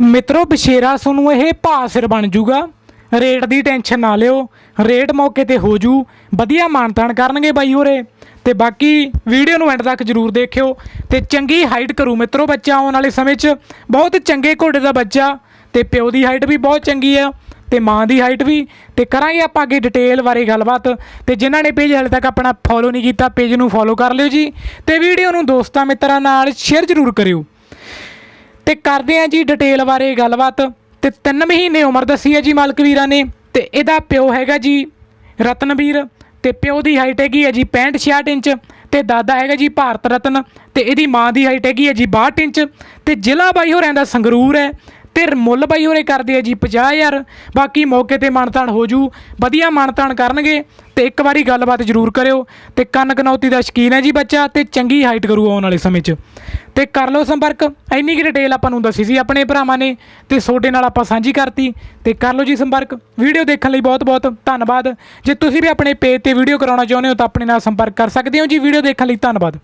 ਮਿੱਤਰੋ ਬਸ਼ੇਰਾ ਤੁਹਾਨੂੰ ਇਹ ਭਾਅ ਸਿਰ ਬਣ ਜੂਗਾ। ਰੇਟ ਦੀ ਟੈਨਸ਼ਨ ਨਾ ਲਿਓ। ਰੇਟ ਮੌਕੇ ਤੇ ਹੋ ਜੂ। ਵਧੀਆ ਮਾਨਤਾਨ ਕਰਨਗੇ ਬਾਈ ਹੋਰੇ। ਤੇ ਬਾਕੀ ਵੀਡੀਓ ਨੂੰ ਐਂਡ ਤੱਕ ਜਰੂਰ ਦੇਖਿਓ। ਤੇ ਚੰਗੀ ਹਾਈਟ ਕਰੂ ਮਿੱਤਰੋ ਬੱਚਾ ਆਉਣ ਵਾਲੇ ਸਮੇਂ 'ਚ। ਬਹੁਤ ਚੰਗੇ ਘੋੜੇ ਦਾ ਬੱਚਾ। ਤੇ ਪਿਓ ਦੀ ਹਾਈਟ ਵੀ ਬਹੁਤ ਚੰਗੀ ਆ। ਤੇ ਮਾਂ ਦੀ ਹਾਈਟ ਵੀ। ਤੇ ਕਰਾਂਗੇ ਆਪਾਂ ਅੱਗੇ ਡਿਟੇਲ ਬਾਰੇ ਗੱਲਬਾਤ। ਤੇ ਜਿਨ੍ਹਾਂ ਨੇ ਪੇਜ ਹਾਲੇ ਤੱਕ ਆਪਣਾ ਫੋਲੋ ਨਹੀਂ ਕੀਤਾ ਪੇਜ ਨੂੰ ਫੋਲੋ ਕਰ ਲਿਓ ਜੀ। ਤੇ ਵੀਡੀਓ ਨੂੰ ਦੋਸਤਾਂ ਮਿੱਤਰਾਂ ਨਾਲ ਸ਼ੇਅਰ ਜਰੂਰ ਕਰਿਓ। ਤੇ ਕਰਦੇ ਆ ਜੀ ਡਿਟੇਲ ਬਾਰੇ ਗੱਲਬਾਤ। ਤੇ 3 ਮਹੀਨੇ ਉਮਰ ਦੱਸੀ ਹੈ ਜੀ ਮਾਲਕ ਵੀਰਾਂ ਨੇ। ਤੇ ਇਹਦਾ ਪਿਓ ਹੈਗਾ ਜੀ ਰਤਨਵੀਰ। ਤੇ ਪਿਓ ਦੀ ਹਾਈਟ ਹੈਗੀ ਹੈ ਜੀ 65 66 ਇੰਚ। ਤੇ ਦਾਦਾ ਹੈਗਾ ਜੀ ਭਾਰਤ ਰਤਨ। ਤੇ ਇਹਦੀ ਮਾਂ ਦੀ ਹਾਈਟ ਹੈਗੀ ਹੈ ਜੀ 62 ਇੰਚ। ਤੇ ਜ਼ਿਲ੍ਹਾ ਬਾਈ ਹੋਰਾਂ ਦਾ ਸੰਗਰੂਰ ਹੈ। ਤੇ ਮੁੱਲ ਬਾਈ ਹੋਰੇ ਕਰਦੇ ਆ ਜੀ 50000 ਬਾਕੀ ਮੌਕੇ ਤੇ ਮਾਨਤਾਨ ਹੋ ਜੂ। ਵਧੀਆ ਮਾਨਤਾਨ ਕਰਨਗੇ ਤੇ ਇੱਕ ਵਾਰੀ ਗੱਲਬਾਤ ਜ਼ਰੂਰ ਕਰਿਓ। ਤੇ ਕੰਨ ਕਨੌਤੀ ਦਾ ਸ਼ਕੀਨ ਹੈ ਜੀ ਬੱਚਾ ਤੇ ਚੰਗੀ ਹਾਈਟ ਕਰੂ ਆਉਣ ਵਾਲੇ ਸਮੇਂ 'ਚ। ਤੇ ਕਰ ਲਓ ਸੰਪਰਕ। ਇੰਨੀ ਕਿ ਡਿਟੇਲ ਆਪਾਂ ਨੂੰ ਦੱਸੀ ਸੀ ਆਪਣੇ ਭਰਾਵਾਂ ਨੇ ਤੇ ਤੁਹਾਡੇ ਨਾਲ ਆਪਾਂ ਸਾਂਝੀ ਕਰਤੀ। ਤੇ ਕਰ ਲਓ ਜੀ ਸੰਪਰਕ। ਵੀਡੀਓ ਦੇਖਣ ਲਈ ਬਹੁਤ ਬਹੁਤ ਧੰਨਵਾਦ। ਜੇ ਤੁਸੀਂ ਵੀ ਆਪਣੇ ਪੇਜ ਤੇ ਵੀਡੀਓ ਕਰਾਉਣਾ ਚਾਹੁੰਦੇ ਹੋ ਤਾਂ ਆਪਣੇ ਨਾਲ ਸੰਪਰਕ ਕਰ ਸਕਦੇ ਹੋ ਜੀ। ਵੀਡੀਓ ਦੇਖਣ ਲਈ ਧੰਨਵਾਦ।